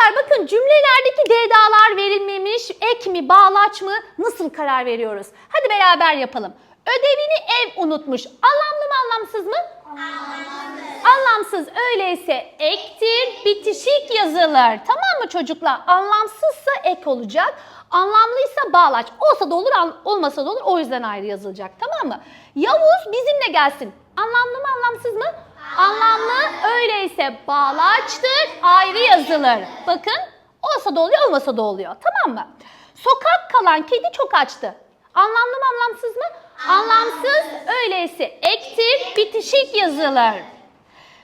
Çocuklar bakın cümlelerdeki dedalar verilmemiş, ek mi, bağlaç mı nasıl karar veriyoruz? Hadi beraber yapalım. Ödevini ev unutmuş. Anlamlı mı anlamsız mı? Anlamsız öyleyse ektir, bitişik yazılır. Tamam mı çocuklar? Anlamsızsa ek olacak. Anlamlıysa bağlaç. Olsa da olur, olmasa da olur. O yüzden ayrı yazılacak. Tamam mı? Yavuz bizimle gelsin. Anlamlı mı anlamsız mı? Anlamlı öyleyse bağlaçtır, ayrı yazılır. Bakın olsa da oluyor, olmasa da oluyor. Tamam mı? Sokak kalan kedi çok açtı. Anlamlı mı anlamsız mı? Anlamsız öyleyse ektir, bitişik yazılır.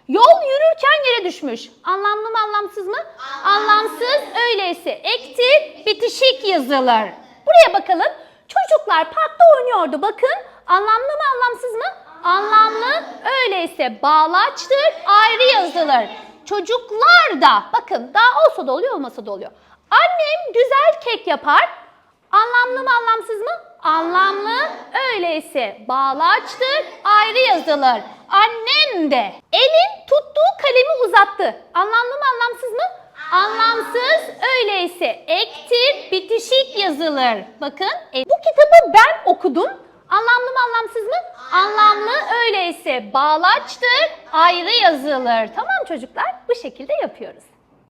Yol yürürken yere düşmüş. Anlamlı mı anlamsız mı? Anlamsız öyleyse ektir, bitişik yazılır. Buraya bakalım. Çocuklar parkta oynuyordu. Bakın anlamlı mı anlamsız mı? Anlamlı öyleyse bağlaçtır, ayrı yazılır. Çocuklar da bakın daha olsa da oluyor olmasa da oluyor. Annem güzel kek yapar. Anlamlı mı anlamsız mı? Anlamlı öyleyse bağlaçtır ayrı yazılır. Annem de elin tuttuğu kalemi uzattı. Anlamlı mı anlamsız mı? Anlamsız öyleyse ektir bitişik yazılır. Bakın e, bu kitabı ben okudum. Anlamlı mı anlamsız mı? Anlamlı öyleyse bağlaçtır ayrı yazılır. Tamam çocuklar bu şekilde yapıyoruz.